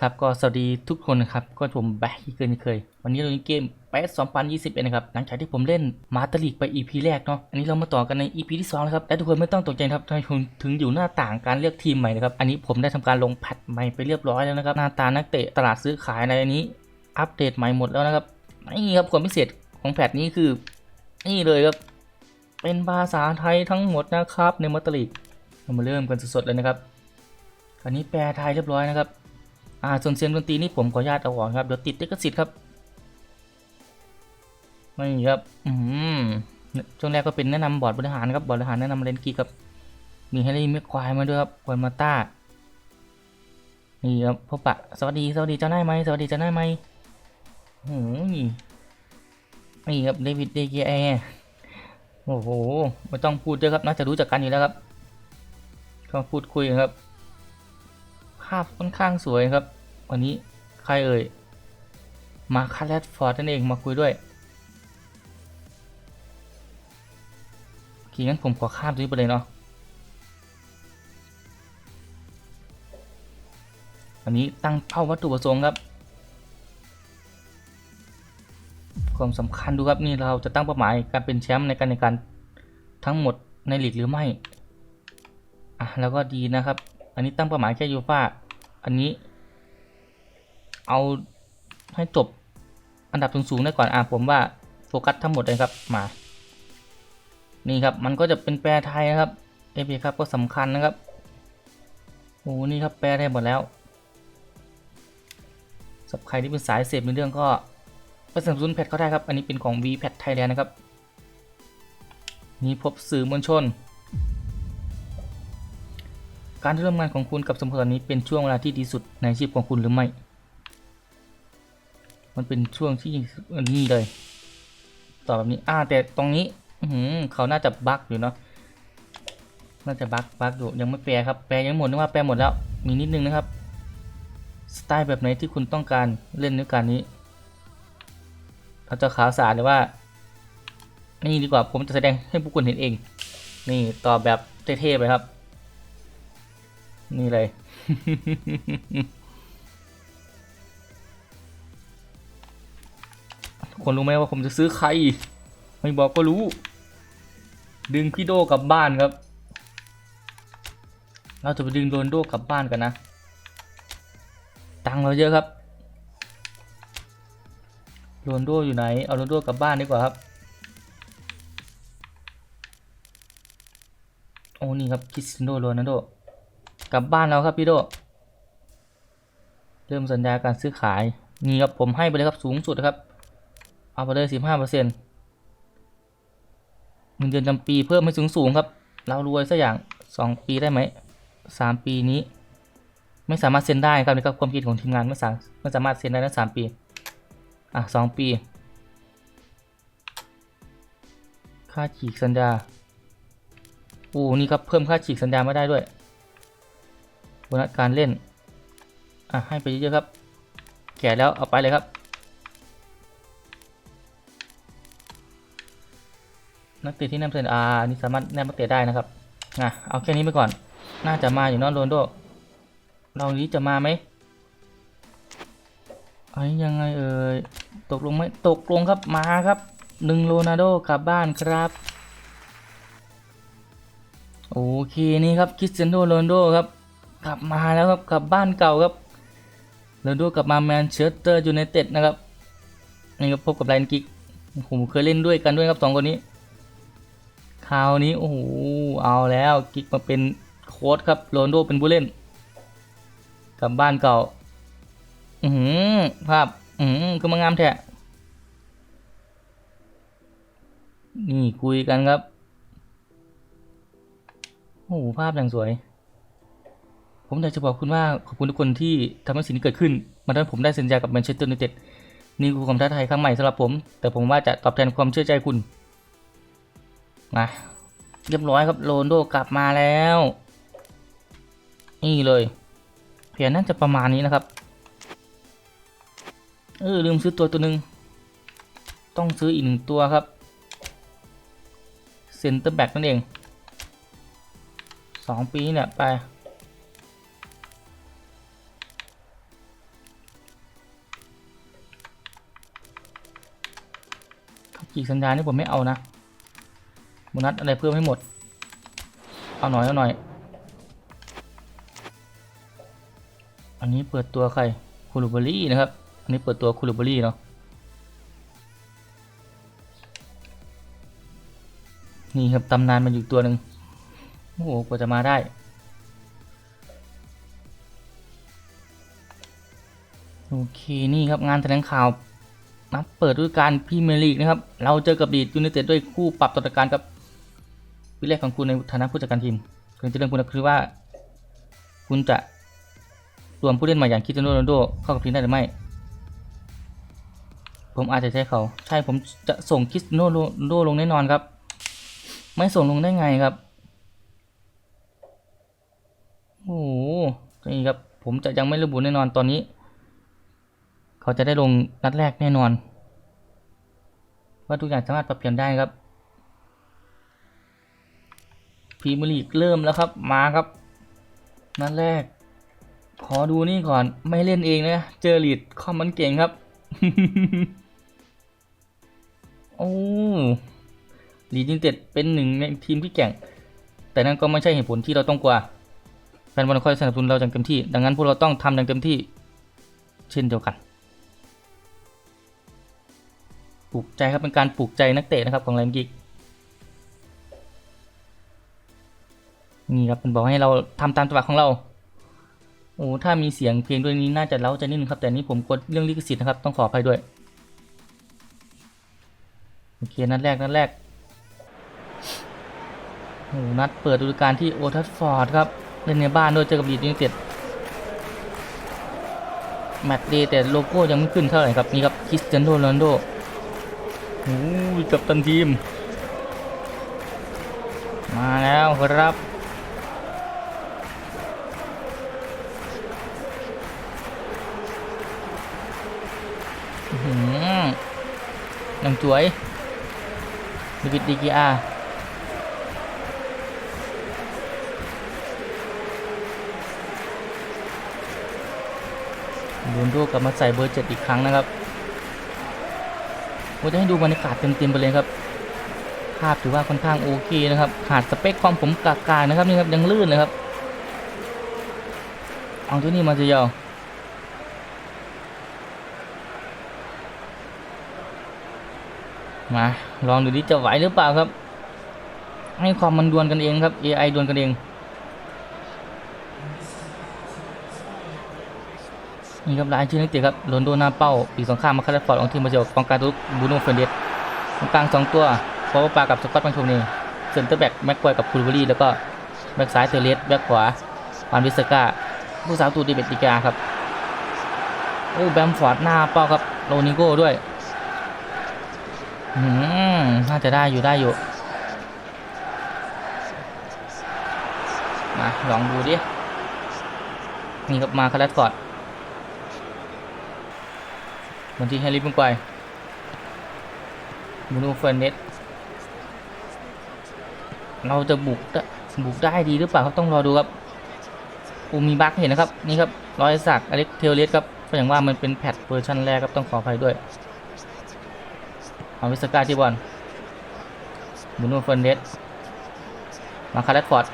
ครับก็สวัสดีทุกคนนะครับก็ผมแบกที่เคยเคย วันนี้เราเล่นเกมเปส2021นยี่สิบเอ็ดนะครับหลังจากที่ผมเล่นมาตาลีกไป EP แรกเนาะอันนี้เรามาต่อกันใน EP ที่2แล้วครับและทุกคนไม่ต้องตกใจครับทำไมผมถึงอยู่หน้าต่างการเลือกทีมใหม่นะครับอันนี้ผมได้ทำการลงแพทใหม่ไปเรียบร้อยแล้วนะครับหน้าตานักเตะตลาดซื้อขายในอันนี้ อัปเดตใหม่หมดแล้วนะครับนี่ครับความพิเศษของแพทนี้คือ นี่เลยครับเป็นภาษาไทยทั้งหมดนะครับในมาตาลีกเรามาเริ่มกันสดๆเลยนะครับอันนี้แปลไทยเรียบร้อยนะครับ อ่าส่วนเสียงดนตรีนี่ผมขออนุญาตเอาออกครับเดี๋ยวติดลิขสิทธิ์ครับไม่ครับอืมช่วงแรกก็เป็นแนะนำบอร์ดบริหารครับบอร์ดบริหารแนะนำเลนกีครับมีแฮร์รี่แม็กควายมาด้วยครับควนมาต้านี่ครับพบปะสวัสดีสวัสดีเจ้านายไหมสวัสดีเจ้านายไหมโอ้โหนี่ครับเดวิดเดเกแอร์โอ้โหไม่ต้องพูดเยอะครับน่าจะรู้จักกันอยู่แล้วครับก็พูดคุยครับาพค่อนข้างสวยครับ วันนี้ใครเอ่ย มาคาร์เลตฟอร์ดนั่นเองมาคุยด้วยโอเคงั้นผมขอข้ามตรงนี้ไปเลยเนาะอันนี้ตั้งเป้าวัตถุประสงค์ครับ ความสำคัญดูครับนี่เราจะตั้งเป้าหมายการเป็นแชมป์ในการในการทั้งหมดในลีกหรือไม่อะแล้วก็ดีนะครับ อันนี้ตั้งเป้าหมายแค่ยูฟ่า อันนี้ เอาให้จบอันดับสูงๆได้ก่อนอะผมว่าโฟกัสทั้งหมดเลยครับมานี่ครับมันก็จะเป็นแปลไทยนะครับเอฟครับก็สำคัญนะครับโอ้นี่ครับแปลไทยหมดแล้วสำหรับใครที่เป็นสายเสพในเรื่องก็ไปสนับสนุนแพทก็ได้ครับ อันนี้เป็นของ v p a t Thailand นะครับ นี่พบสื่อมวลชน การที่ร่วมงานของคุณกับสโมสรนี้เป็นช่วงเวลาที่ดีสุดในอาชีพของคุณหรือไม่ มันเป็นช่วงที่นี่เลย ต่อแบบนี้ อ่า แต่ตรงนี้อืเขาน่าจะบั๊กอยู่เนาะ น่าจะบั๊กบั๊กอยู่ ยังไม่แปลครับ แปลยังหมดนึกว่าแปลหมดแล้ว มีนิดนึงนะครับ สไตล์แบบไหนที่คุณต้องการเล่นในการนี้ เราจะขาวสารหรือว่า นี่ดีกว่า ผมจะแสดงให้ผู้คนเห็นเอง นี่ตอบแบบเท่ๆไปครับ นี่เลย คนรู้ไหมว่าผมจะซื้อใคร ไม่บอกก็รู้ ดึงพี่โดกลับบ้านครับ เราจะไปดึงโรนโดกลับบ้านกันนะ ตังเราเยอะครับโรนโดอยู่ไหน เอาโรนโดกลับบ้านดีกว่าครับ โอ้นี่ครับคริสเตียโนโรนัลโด กลับบ้านแล้วครับพี่โด เริ่มสัญญาการซื้อขาย นี่ครับผมให้ไปเลยครับสูงสุดครับ เอาไปเลยสิบห้าเปอร์เซ็นต์เงินเดือนจำปีเพิ่มให้สูงสูงครับ เรารวยสักอย่างสองปีได้ไหมสามปีนี้ ไม่สามารถเซ็นได้ครับนี่ครับความคิดของทีมงานไม่สามไม่สามารถเซ็นได้นะสามปี อะสองปี ค่าฉีกสัญญาโอ้นี่ครับเพิ่มค่าฉีกสัญญาไม่ได้ด้วย โบนัสการเล่น อะให้ไปเยอะๆครับ แก่แล้วเอาไปเลยครับ นักเตะที่นำเสนออานี่สามารถแนบนักเตะได้นะครับอะเอาแค่นี้ไปก่อน น่าจะมาอยู่นอนโรนโดเรานี้จะมาไหมไอ้ยังไงเอ่ยตกลงไหมตกลงครับมาครับหนึ่งโรนัลโดกลับบ้านครับโอเคนี่ครับคริสเตียโนโรนโดครับ กลับมาแล้วครับกลับบ้านเก่าครับโรนัลโดกลับมาแมนเชสเตอร์ยูไนเต็ดนะครับนี่ก็พบกับไลน์กิกผมเคยเล่นด้วยกันด้วยครับสองคนนี้คราวนี้โอ้โหเอาแล้วกิกมาเป็นโค้ชครับโรนโดเป็นผู้เล่นกลับบ้านเก่า อือหือภาพอือหือคือมางามแท้นี่คุยกันครับ โอ้โหภาพอย่างสวย ผมอยากจะบอกคุณว่าขอบคุณทุกคนที่ทำให้สิ่งนี้เกิดขึ้น มาทำให้ผมได้สัญญากับแมนเชสเตอร์ยูไนเต็ดนี่คือความท้าทายครั้งใหม่สำหรับผม แต่ผมว่าจะตอบแทนความเชื่อใจคุณมาเรียบร้อยครับโรนโดกลับมาแล้ว นี่เลยเพียงน่าจะประมาณนี้นะครับเออลืมซื้อตัวตัวหนึ่งต้องซื้ออีกหนึ่งตัวครับเซนเตอร์แบ็กนั่นเองสองปีเนี่ยไป ขีดสัญญาณนี่ผมไม่เอานะโบนัสอะไรเพิ่มให้หมด เอาหน่อยเอาหน่อย อันนี้เปิดตัวใครคูลูเบอรี่นะครับ อันนี้เปิดตัวคูลูเบอรี่เนาะ นี่ครับตำนานมันอยู่ตัวหนึ่งโอ้โหกว่าจะมาได้โอเค นี่ครับงานแถลงข่าว นัดเปิดฤดูกาลพรีเมียร์ลีกนะครับ เราเจอกับดีดยูไนเต็ดด้วยคู่ปรับตัวการกับวิแรกของคุณในฐานะผู้จัดการทีมคือจะเรื่องคุณคือว่า คุณจะรวมผู้เล่นใหม่อย่างคริสเตียโนโรนโดเข้ากับทีมได้หรือไม่ ผมอาจจะใช้เขา ใช่ผมจะส่งคริสเตียโนโรนโดลงแน่นอนครับ ไม่ส่งลงได้ไงครับ โอ้โหนี่ครับ ผมจะยังไม่ระบุแน่นอนตอนนี้ เขาจะได้ลงนัดแรกแน่นอน ว่าทุกอย่างสามารถปรับเปลี่ยนได้ครับพรีเมียร์ลีกเริ่มแล้วครับมาครับ นัดแรก ขอดูนี่ก่อนไม่เล่นเองนะ เจอลีดคอมมันเก่งครับ โอ้ลีดยิงเต็ดเป็นหนึ่งในทีมที่แข่ง แต่นั่นก็ไม่ใช่เหตุผลที่เราต้องกลัวแฟนบอลคอยสนับสนุนเราอย่างเต็มที่ ดังนั้นพวกเราต้องทำอย่างเต็มที่ เช่นเดียวกัน ปลูกใจครับเป็นการปลูกใจนักเตะนะครับของแรงกิกนี่ครับเป็นบอกให้เราทำตามจังหวะของเราโอ้ถ้ามีเสียงเพลงด้วยนี้น่าจะเล้าใจนิดนึงครับแต่นี้ผมกดเรื่องลิขสิทธิ์นะครับต้องขออภัยด้วยโอเคนัดแรกนัดแรกโอ้นัดเปิดฤดูกาลที่โอทัฟฟอร์ดครับเล่นในบ้านด้วยเจอกับลีดยูไนเต็ดแมตช์ดย์แต่โลโก้ยังไม่ขึ้นเท่าไหร่ครับนี่ครับคริสเตียโนโรนัลโด โอ้ยกับตันทีม มาแล้วครับหือนังจวยดวิดดีกีอาลูนโดกลับมาใส่เบอร์เจ็ดอีกครั้งนะครับ ผมจะให้ดูบรรยากาศเต็มๆไปเลยครับ ภาพถือว่าค่อนข้างโอเคนะครับ ขาดสเปคความผมกากานะครับนี่ครับยังลื่นเลยครับ เอาตัวนี้มาจะยาวมาลองดูดิจะไหวหรือเปล่าครับ ให้ความมันดวลกันเองครับ AI ดวลกันเอง นี่ครับรายชื่อนักเตะครับโรนโดหน้าเป้าปีสองข้ามมาคาร์ฟอร์ดของทีมบราซิลกองกลางตุกบูโน่เฟรนเดสกองกลางสองตัวฟอร์ปากับสกอตปังชเน่เซนเตอร์แบ็กแม็กควายกับคูลเบอรี่แล้วก็แบ็กซ้ายเทเลสแบ็กขวาปานวิสกาผู้สาวตูดีเบติกาครับโอ้แบมฟอร์ดหน้าเป้าครับโรนิโก้ด้วยอืมน่าจะได้อยู่ได้อยู่มาลองดูดินี่ครับมาคาร์ลฟอร์ด บนที่แฮร์รี่ปุ่งไปบูโนเฟอร์เนสเราจะบุกได้บุกได้ดีหรือเปล่าครับต้องรอดูครับอูมีบั๊กเห็นนะครับนี่ครับรอยสักอเล็กเทเลสครับก็อย่างว่ามันเป็นแพทเวอร์ชันแรกครับต้องขออภัยด้วยเอาวิสกาที่บอลบูโน่เฟรนเดสมาคาร์ลฟอร์ด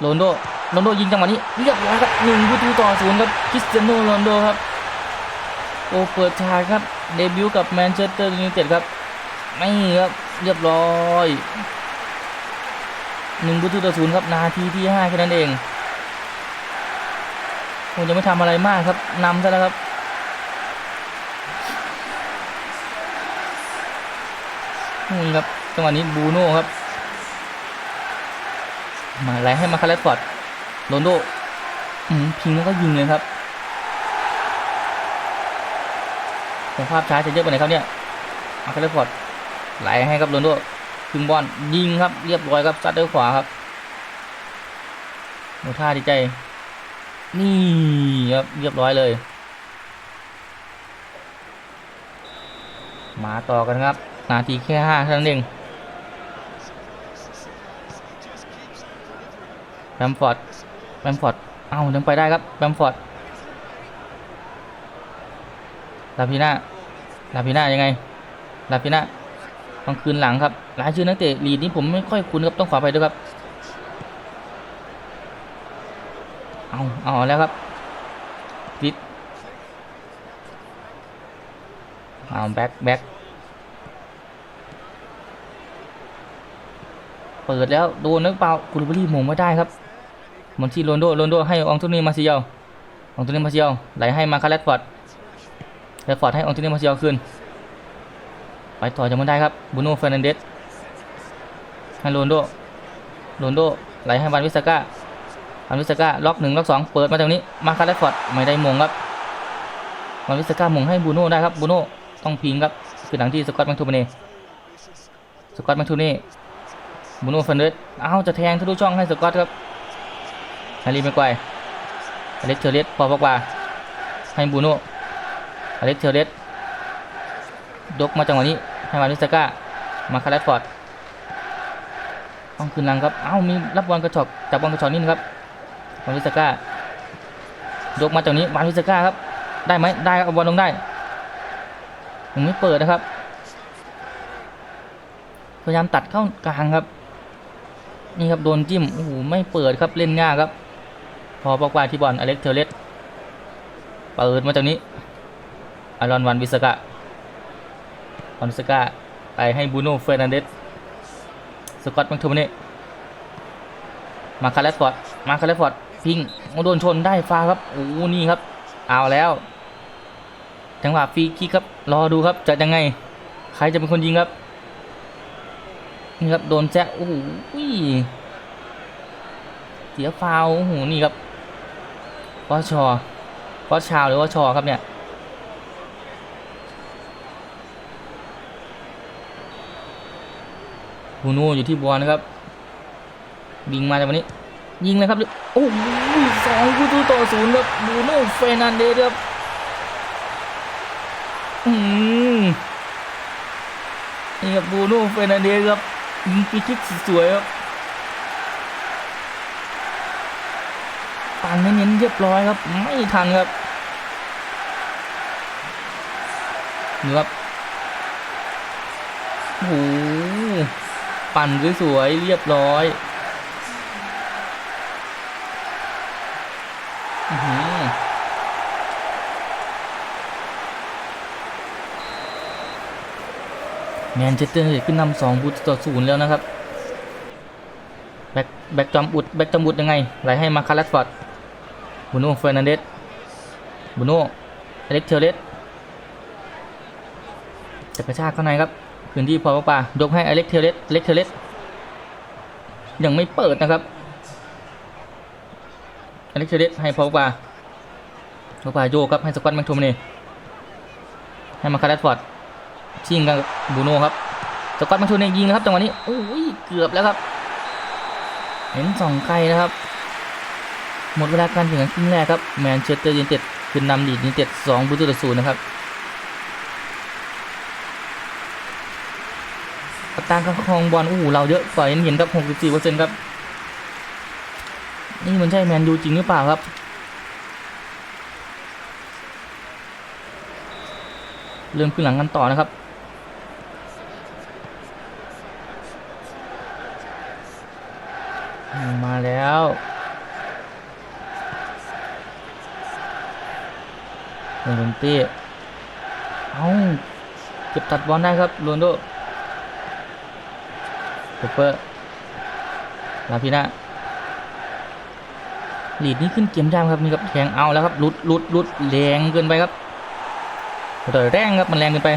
โรนโดโรนโดยิงจังหวะนี้เรียบร้อยครับหนึ่งประตูต่อศูนย์ครับคริสเตียโนโรนโดครับ โอ้เปิดฉากครับ เดบิวต์กับแมนเชสเตอร์ยูไนเต็ดครับไม่ครับเรียบร้อยหนึ่งประตูต่อศูนย์ครับนาทีที่ห้าแค่นั้นเองผมจะไม่ทำอะไรมากครับนำซะแล้วครับนี่ครับจังหวะนี้บูโน่ครับ มาไล่ให้มาคาร์ลฟอร์ดโรนโดพิงแล้วก็ยิงเลยครับ แต่ภาพช้าจะเยอะไปไหนครับเนี่ยมาคาร์ลฟอร์ดไหลให้ครับโรนโดถึงบอลยิงครับเรียบร้อยครับซัดด้วยขวาครับโมท่าดีใจ นี่ครับเรียบร้อยเลย มาต่อกันครับ นาทีแค่ห้าเท่านั้นเองแบมฟอร์ดแบมฟอร์ด เอ้ายังไปได้ครับแบมฟอร์ด ลาพิน่าลาพิน่ายังไงลาพิน่าต้องคืนหลังครับรายชื่อนักเตะลีดนี้ผมไม่ค่อยคุ้นครับต้องขอไปด้วยครับ เอาเอาแล้วครับฟิตเอาแบ็คแบ็คเปิดแล้วโดนนึกเปล่ากุลบรีมงไม่ได้ครับมอนที่โรนโดโรนโดให้อองตุนีมาซิเยลอองตุนีมาซิเยลไหลให้มาคาร์เลตฟอร์ด แรฟอร์ดให้อองโตุนีมาเซิเยลคืนไปต่อจะไม่ได้ครับบูโน่เฟรนันเดสให้โรนโดโรนโดไหลให้วานวิสก้ามันวิสก้าล็อกหนึ่งล็อกสองเปิดมาจากนี้มาคาร์เลฟอร์ดไม่ได้มงครับมันวิสก้ามงให้บูโน่ได้ครับบูโน่ต้องพิงครับคือหลังที่สกอตแมคทูเมเน่สกอตแมคทูเน่บูโน่เฟนเดสอ้าวจะแทงทะลุช่องให้สกอตครับฮารีไม่ไกวอเล็กเทเลสพอปกว่าให้บูโน่ อเล็กเทเลสยกมาจังหวะนี้ให้มาวิสก้ามาคาร์ลฟอร์ดต้องคืนลังครับ เอ้ามีรับบอลกระชอกจับบอลกระชอกนี่นะครับวานวิสก้ายกมาจากนี้วานวิสก้าครับได้ไหมได้เอาบอลลงได้ยังไม่เปิดนะครับพยายามตัดเข้ากลางครับ นี่ครับโดนจิ้มโอ้โหไม่เปิดครับเล่นง่ายครับ พอบอกว่าที่บอลอเล็กเทเลสเปิดมาจากนี้ารอนวันวิสก้าวานวิสก้าไปให้บูโน่เฟรนันเดสสกอตแมังทูมันนี่มาคาร์เลสฟอร์ดมาคาร์เลสฟอร์ดพิงโอ้โดนชนได้ฟาครับโอ้นี่ครับ เอาแล้วจังหวะฟรีคิกครับ รอดูครับจะยังไง ใครจะเป็นคนยิงครับ นี่ครับ โดนแจ๊โอ้โหเสียฟาวโอ้โหนี่ครับวอชอวอชาวหรือว่าชอครับเนี่ย บูน่อยู่ที่บอลนะครับยิงมาจากวันนี้ ยิงเลยครับโอ้โหสองประตูต่อศูนย์ครับบูโน่เฟรนันเดสครับอืมนี่ครับบูโน่เฟรนันเดสครับยิงปีคิกสวยครับปั่นเน้นๆเรียบร้อยครับ ไม่ทันครับนี่ครับโอ้โห ปั่นสวยๆเรียบร้อยแมนเชสเตอร์ยูไนเต็ดขึ้นนำสองบุตต่อศูนย์แล้วนะครับ แบ็คแบ็คจอมอุดแบ็คจอมอุดยังไง ไหลให้มาคาร์ลฟอร์ดบูโน่เฟรนันเดสบูโน่อเล็กเทเลสจะกระชากเข้าในครับ พื้นที่พอป่ายกให้อเล็กเทเลสอเล็กเทเลสยังไม่เปิดนะครับอเล็กเทเลสให้พอป่าพอป่าโยกครับให้สกอตแมคโทมเน่ให้มาคาร์ลฟอร์ดชิงกับบูโน่ครับสกอตแมคโทมเน่ยิงนะครับจังหวะนี้โอ้ยเกือบแล้วครับ เห็นสองไกลนะครับ หมดเวลาการแข่งขันครึ่งแรกครับแมนเชสเตอร์ยูไนเต็ดขึ้นนำลีดยูไนเต็ดสองประตูต่อศูนย์นะครับ อัตราการครองบอลโอ้โหเราเยอะกว่าเห็นเห็นครับ64%ครับนี่มันใช่แมนยูจริงหรือเปล่าครับเริ่มขึ้นหลังกันต่อนะครับ มาแล้ว โรนเต้เอ้าเก็บตัดบอลได้ครับโรนโด เปเปอร์ลาพินาลีดนี้ขึ้นเกมยากครับนี่ครับแทงเอาแล้วครับลุดลุดลุดแรงเกินไปครับต่อยแรงครับมันแรงเกินไป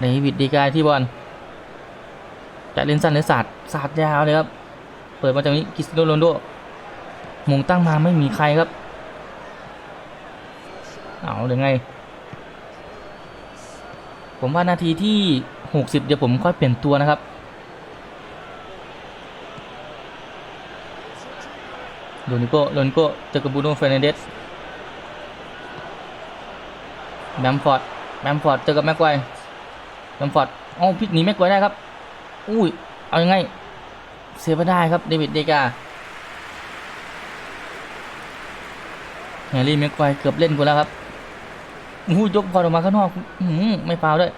ในวิดดีกายที่บอลจะเล่นสั้นหรือศาสตร์ศาสตร์ยาวเลยครับ เปิดมาจากนี้คริสโนโรนโดมงตั้งมาไม่มีใครครับ เอาหรือไง ผมว่านาทีที่ 60 เดี๋ยวผมค่อยเปลี่ยนตัวนะครับ โดนิโก้โดนิโก้เจอกับบูโน่เฟรนเดสแบมฟอร์ดแบมฟอร์ดเจอกับแม็กไกวร์แบมฟอร์ดอ๋อพลิกหนีแม็กไกว์ได้ครับ อุ้ย เอายังไง เสียไม่ได้ครับ เดวิดเดกาแฮร์รี่แม็กไกว์เกือบเล่นกูแล้วครับ อู้ยกบอลออกมาข้างนอกอืไม่ฟาวล์ด้วย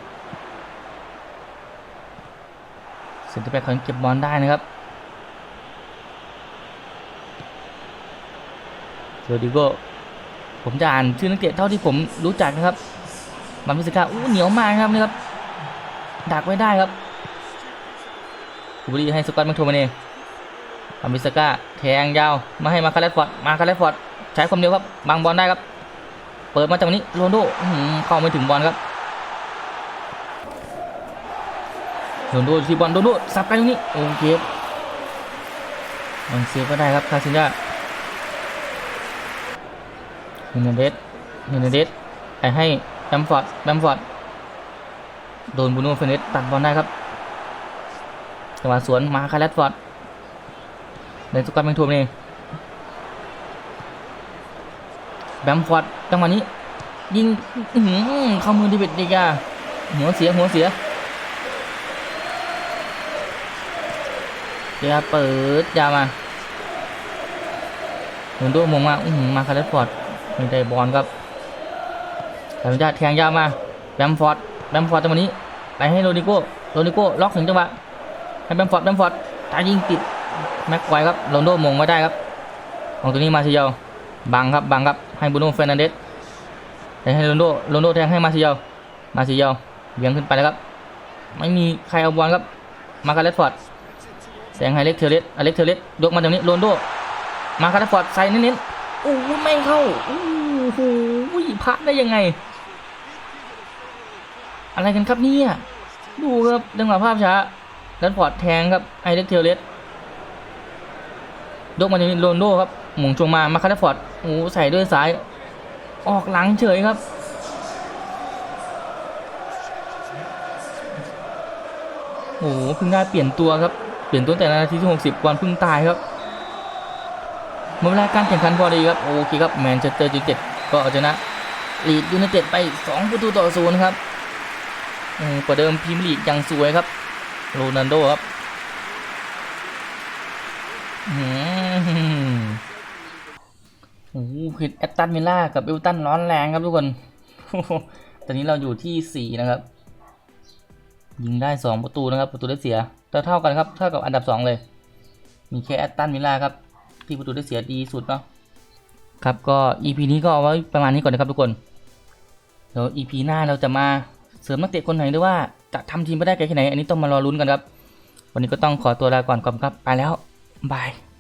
เซนเตอร์แบ็คเขายังเก็บบอลได้นะครับโรดิโก้ผมจะอ่านชื่อนักเตะเท่าที่ผมรู้จักนะครับบัมพิสกาอู้เหนียวมากครับนี่ครับดักไว้ได้ครับคูบรีให้สกอตแม็กโทมาเน่บัมพิสกาแทงยาวมาให้มาคาเลสฟอร์ดมาคาเลสฟอร์ดใช้ความเร็วครับบังบอลได้ครับ ปิดมาจากนี้โรนโดเข้าไม่ถึงบอลครับโรนโดที่บอลโรนโดสับไปตรงนี้โอเคมันเซฟก็ได้ครับคาซินยาเฮนเดสเฮนเดสไปให้แบมฟอร์ดแบมฟอร์ดโดนบูโน่เฟรนเดสตัดบอลได้ครับจังหวะสวนมาคาร์ลฟอร์ดเดนสกอตแมงทัวร์เอง แบมฟอร์ดจังหวะนี้ ยิงหือเข้ามือดิเวดเดกาหัวเสียหัวเสียเดี๋ยวเปิดยามาโดนโดมงมาอื้อหือมาคาร์ลฟอร์ดม่ได้บอลครับแต่มันจะแทงยาวมาแบมฟอร์ดแบมฟอร์ดจังหวะนี้ไปให้โรดิโก้โรดิโก้ล็อกถึงจังหวะให้แบมฟอร์ดแบมฟอร์ดตายิงติดแม็กไวร์ครับโรนโดมงไม่ได้ครับของตัวนี้มาซิเยลบังครับบังครับ ให้บูโน่เฟรนันเดสแต่ให้โรนโดโรนโดแทงให้มาซิเยลมาซิเยลเบี่ยงขึ้นไปแล้วครับ ไม่มีใครเอาบอลครับ มาคาร์เลสฟอร์ดแซงให้เล็กเทเลสอเล็กเทเลสยกมาตรงนี้โรนโด มาคาร์เลสฟอร์ดใส่เน้นๆโอ้ไม่เข้าโอ้โหพลาดได้ยังไง อะไรกันครับเนี่ยดูครับดังหวะภาพช้าดันพอร์ดแทงครับไอเล็กเทเลสยกมาจากโรนโดครับ มุงชงมามาคาร์ฟอร์ดโอ้ใส่ด้วยซ้าย ออกหลังเฉยครับ โอ้โหเพิ่งได้เปลี่ยนตัวครับ เปลี่ยนตัวแต่นาทีที่ 60ก่อนเพิ่งตายครับหมดเวลาการแข่งขันพอดีครับ โอเคครับแมนเชสเตอร์ยูไนเต็ดก็เอาชนะลีดยูไนเต็ดไป 2 ประตูต่อศูนย์ครับอืมกว่าเดิมพรีเมียร์ลีกยังสวยครับ โรนัลโดครับอืม โอ้โหผิดแอตตันมิลล่ากับเอลตันร้อนแรงครับทุกคน ตอนนี้เราอยู่ที่ 4 นะครับ ยิงได้ 2 ประตูนะครับ ประตูได้เสียเท่ากันครับ เท่ากับอันดับ 2 เลย มีแค่แอตตันมิลล่าครับ ที่ประตูได้เสียดีสุดเนาะ ครับก็ EP นี้ก็เอาไว้ประมาณนี้ก่อนนะครับทุกคน เดี๋ยว EP หน้าเราจะมาเสริมนักเตะคนไหนด้วยว่าจะทำทีมไปได้ไกลแค่ไหน อันนี้ต้องมารอลุ้นกันครับ วันนี้ก็ต้องขอตัวลาก่อนก่อนครับ ไปแล้วบาย